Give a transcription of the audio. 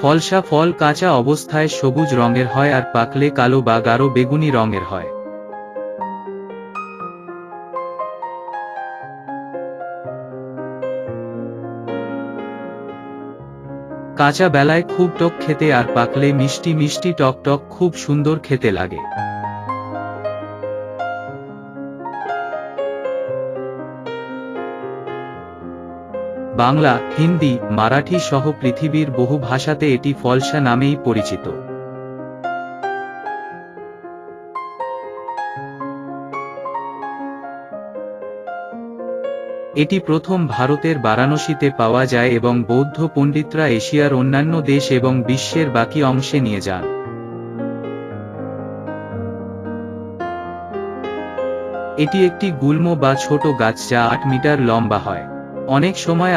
ফলসা ফল কাঁচা অবস্থায় সবুজ রঙের হয় আর পাকলে কালো বা গাঢ় বেগুনি রঙের হয়। কাঁচা বেলায় খুব টক খেতে আর পাকলে মিষ্টি মিষ্টি টক টক খুব সুন্দর খেতে লাগে। বাংলা, হিন্দি, মারাঠি সহ পৃথিবীর বহু ভাষাতে এটি ফলসা নামেই পরিচিত। এটি প্রথম ভারতের বারাণসীতে পাওয়া যায় এবং বৌদ্ধ পণ্ডিতরা এশিয়ার অন্যান্য দেশ এবং বিশ্বের বাকি অংশে নিয়ে যান। এটি একটি গুল্ম বা ছোট গাছ যা আট মিটার লম্বা হয়। অনেক সময়